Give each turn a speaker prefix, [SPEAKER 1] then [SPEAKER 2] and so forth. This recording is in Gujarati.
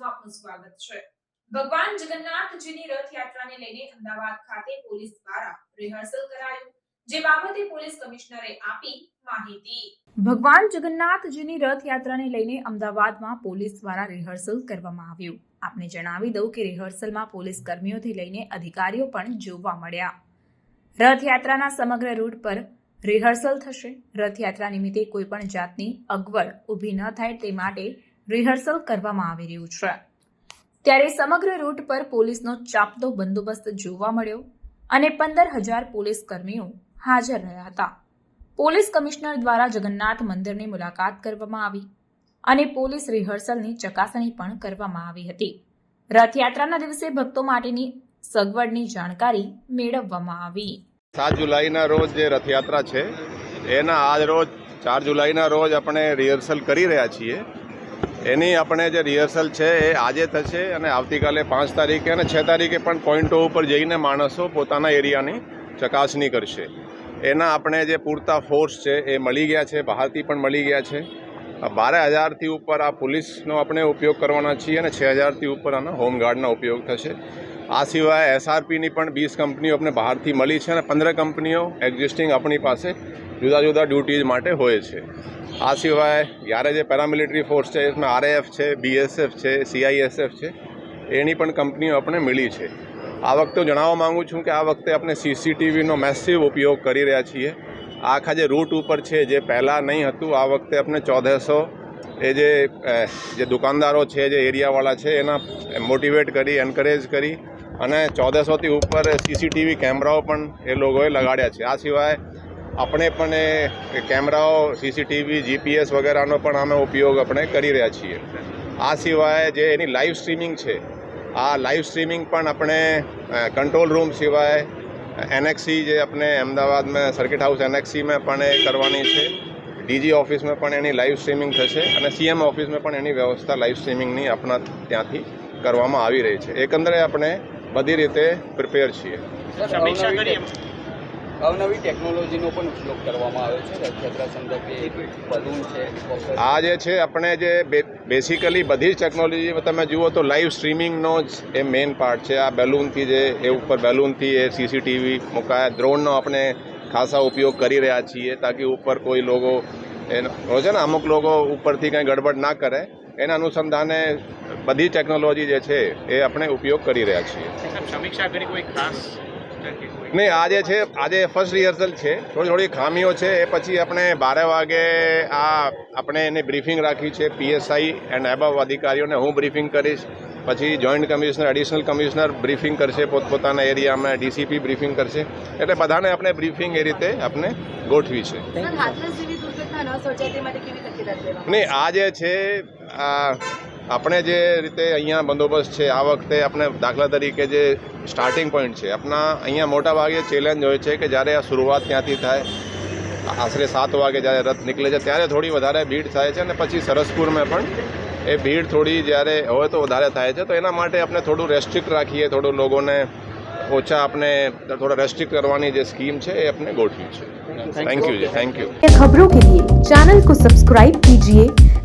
[SPEAKER 1] ન્યૂઝમાં સ્વાગત છે. ભગવાન જગન્નાથજીની રથયાત્રાને લઈને અમદાવાદ ખાતે પોલીસ દ્વારા રિહર્સલ કરાયું, જે બાબતે પોલીસ કમિશનરે આપી માહિતી. ભગવાન જગન્નાથજીની રથયાત્રાને લઈને અમદાવાદમાં પોલીસ દ્વારા રિહર્સલ કરવામાં આવ્યું. આપને જણાવી દઉં કે રિહર્સલમાં પોલીસ કર્મીઓથી લઈને અધિકારીઓ પણ જોવા મળ્યા. રથયાત્રાના સમગ્ર રૂટ પર રિહર્સલ થશે. રથયાત્રા નિમિત્તે કોઈ પણ જાતની અગવડ ઊભી ન થાય તે માટે રિહર્સલ કરવામાં આવી રહ્યું છે. ત્યારે સમગ્ર રૂટ પર પોલીસનો ચાપતો બંદોબસ્ત જોવા મળ્યો અને પંદર હજાર પોલીસ કર્મીઓ હાજર રહ્યા હતા. પોલીસ કમિશનર દ્વારા જગન્નાથ મંદિરની મુલાકાત કરવામાં આવી અને પોલીસ રિહર્સલની ચકાસણી પણ કરવામાં આવી હતી. રથયાત્રાના દિવસે ભક્તો માટેની સગવડની જાણકારી મેળવવામાં આવી.
[SPEAKER 2] સાત જુલાઈના રોજ જે રથયાત્રા છે, એના આજ રોજ, ચાર જુલાઈના રોજ આપણે રિહર્સલ કરી રહ્યા છીએ. એની આપણે જે રિહર્સલ છે એ આજે થશે અને આવતીકાલે પાંચ તારીખે અને છ તારીખે પણ પોઈન્ટો ઉપર જઈને માણસો પોતાના એરિયાની ચકાસણી કરશે. એના આપણે જે પૂરતા ફોર્સ છે એ મળી ગયા છે, બહારથી પણ મળી ગયા છે. બારે હજારથી ઉપર આ પોલીસનો આપણે ઉપયોગ કરવાના છીએ અને છ હજારથી ઉપર આના હોમગાર્ડનો ઉપયોગ થશે. આ સિવાય એસઆરપીની પણ વીસ કંપનીઓ આપણે બહારથી મળી છે અને પંદર કંપનીઓ એક્ઝિસ્ટિંગ આપણી પાસે જુદા જુદા ડ્યુટીઝ માટે હોય છે. આ સિવાય જ્યારે જે પેરામિલિટરી ફોર્સ છે, એમાં આરએએફ છે બીએસએફ છે સીઆઈએસએફ છે, એની પણ કંપનીઓ આપણે મળી છે. આ વખતે જણાવવા માગું છું કે આ વખતે આપણે સીસીટીવીનો મેસિવ ઉપયોગ કરી રહ્યા છીએ. આખા જે રૂટ ઉપર છે, જે પહેલાં નહીં હતું, આ વખતે આપણે ચૌદસો એ જે જે દુકાનદારો છે, જે એરિયાવાળા છે, એના મોટિવેટ કરી એન્કરેજ કરી અને ચૌદસોથી ઉપર સીસીટીવી કેમેરાઓ પણ એ લોકોએ લગાડ્યા છે. આ સિવાય આપણે પણ એ કેમેરાઓ સીસીટીવી જીપીએસ વગેરેનો પણ અમે ઉપયોગ આપણે કરી રહ્યા છીએ. આ સિવાય જે એની લાઈવ સ્ટ્રીમિંગ છે, આ લાઈવ સ્ટ્રીમિંગ પણ આપણે કંટ્રોલ રૂમ સિવાય એનએક્સી જે આપણે અમદાવાદમાં સર્કિટ હાઉસ એનએક્સીમાં પણ એ કરવાની છે. ડીજી ઓફિસમાં પણ એની લાઈવ સ્ટ્રીમિંગ થશે અને સીએમ ઓફિસમાં પણ એની વ્યવસ્થા લાઈવ સ્ટ્રીમિંગની આપણા ત્યાંથી કરવામાં આવી રહી છે. એકંદરે આપણે બધી રીતે પ્રિપેર છીએ.
[SPEAKER 3] સર,
[SPEAKER 4] સમીક્ષા કરી
[SPEAKER 3] અવનવી અવનવી ટેકનોલોજીનો પણ ઉપયોગ કરવામાં આવ્યો છે. રથયાત્રા સંદર્ભે બલૂન છે
[SPEAKER 2] આ જે છે આપણે જે બેસિકલી બધી જ ટેકનોલોજી તમે જુઓ તો લાઈવ સ્ટ્રીમિંગનો જ એ મેઇન પાર્ટ છે. આ બેલૂનથી જે એ ઉપર બેલૂનથી એ સીસીટીવી મુકાયા. ડ્રોનનો આપણે ખાસા ઉપયોગ કરી રહ્યા છીએ તાકી ઉપર કોઈ લોકો એનો છે ને અમુક લોકો ઉપરથી કંઈ ગડબડ ના કરે. એના અનુસંધાને બધી ટેકનોલોજી જે છે એ આપણે ઉપયોગ કરી રહ્યા છીએ.
[SPEAKER 4] સમીક્ષા કરી કોઈ ખાસ
[SPEAKER 2] નહીં આજે છે આજે ફર્સ્ટ રિહર્સલ છે થોડી થોડી ખામીઓ છે એ પછી આપણે બારે વાગે આ આપણે એની બ્રીફિંગ રાખી છે પીએસઆઈ એન્ડ એબવ અધિકારીઓને હું બ્રીફિંગ કરીશ. પછી joint commissioner additional commissioner briefing કરશે પોતપોતાના એરિયામાં ડીસીપી બ્રીફિંગ કરશે. એટલે બધાને આપણે બ્રીફિંગ એ રીતે આપણે ગોઠવી છે. નહીં આજે છે આ આપણે જે રીતે અહીંયા બંદોબસ્ત છે આ વખતે આપણે દાખલા તરીકે જે સ્ટાર્ટિંગ પોઈન્ટ છે આપણા અહીંયા મોટા ભાગે ચેલેન્જ હોય છે કે જ્યારે આ શરૂઆત ત્યાંથી થાય આશરે સાત વાગે જ્યારે રથ નીકળે છે ત્યારે થોડી વધારે ભીડ થાય છે અને પછી સરસપુરમાં પણ એ ભીડ થોડી જ્યારે હોય તો વધારે થાય છે. તો એના માટે આપણે થોડું રેસ્ટ્રિક્ટ રાખીએ થોડું લોકોને ઓછા આપણે થોડા રેસ્ટ્રિક્ટ કરવાની જે સ્કીમ છે એ આપણે ગોઠવી છે. થેન્ક યુ થેન્ક યુ
[SPEAKER 5] ખબરો કે લીએ ચેનલ કો સબસ્ક્રાઇબ કીજીએ.